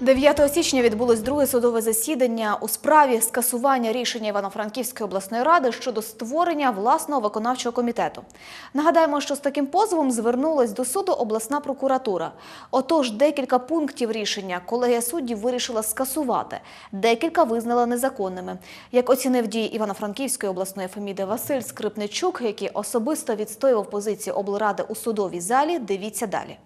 9 січня відбулось друге судове засідання у справі скасування рішення Івано-Франківської обласної ради щодо створення власного виконавчого комітету. Нагадаємо, що з таким позовом звернулась до суду обласна прокуратура. Отож, декілька пунктів рішення колегія суддів вирішила скасувати, декілька визнала незаконними. Як оцінив дії Івано-Франківської обласної Феміди Василь Скрипничук, який особисто відстоював позицію облради у судовій залі, дивіться далі.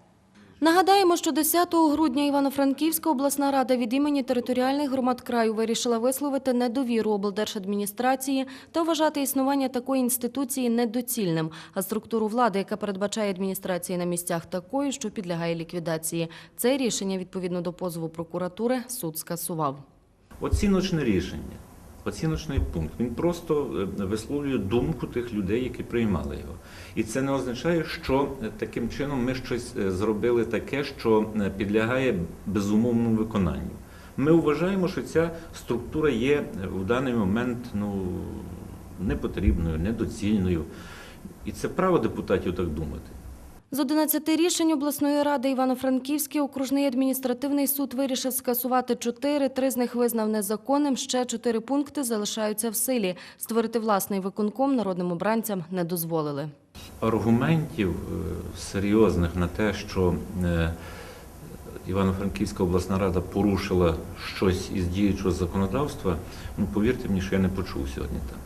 Нагадаємо, що 10 грудня Івано-Франківська обласна рада від імені територіальних громад краю вирішила висловити недовіру облдержадміністрації та вважати існування такої інституції недоцільним, а структуру влади, яка передбачає адміністрації на місцях такою, що підлягає ліквідації. Це рішення, відповідно до позову прокуратури, суд скасував. Оціночне рішення, оціночний пункт. Він просто е, висловлює думку тих людей, які приймали його. І це не означає, що е, таким чином ми щось е, зробили таке, що підлягає безумовному виконанню. Ми вважаємо, що ця структура є в даний момент ну, непотрібною, недоцільною. І це право депутатів так думати. З 11 рішень обласної ради Івано-Франківський окружний адміністративний суд вирішив скасувати чотири, три з них визнав незаконним, ще чотири пункти залишаються в силі. Створити власний виконком народним обранцям не дозволили. аргументів е, серйозних на те, що е, Івано-Франківська обласна рада порушила щось із діючого законодавства, ну повірте мені, що я не почув сьогодні там.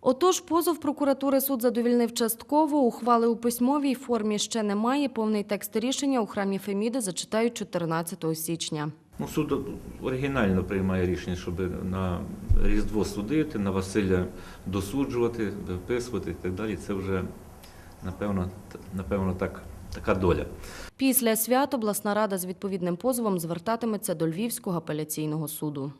Отож, позов прокуратури суд задовільнив частково, ухвали у письмовій формі ще немає. Повний текст рішення у храмі Феміди зачитають 14 січня. Ну, суд оригінально приймає рішення, щоб на Різдво судити, на Василя досуджувати, виписувати і так далі. Це вже напевно, напевно так, така доля. Після свят обласна рада з відповідним позовом звертатиметься до Львівського апеляційного суду.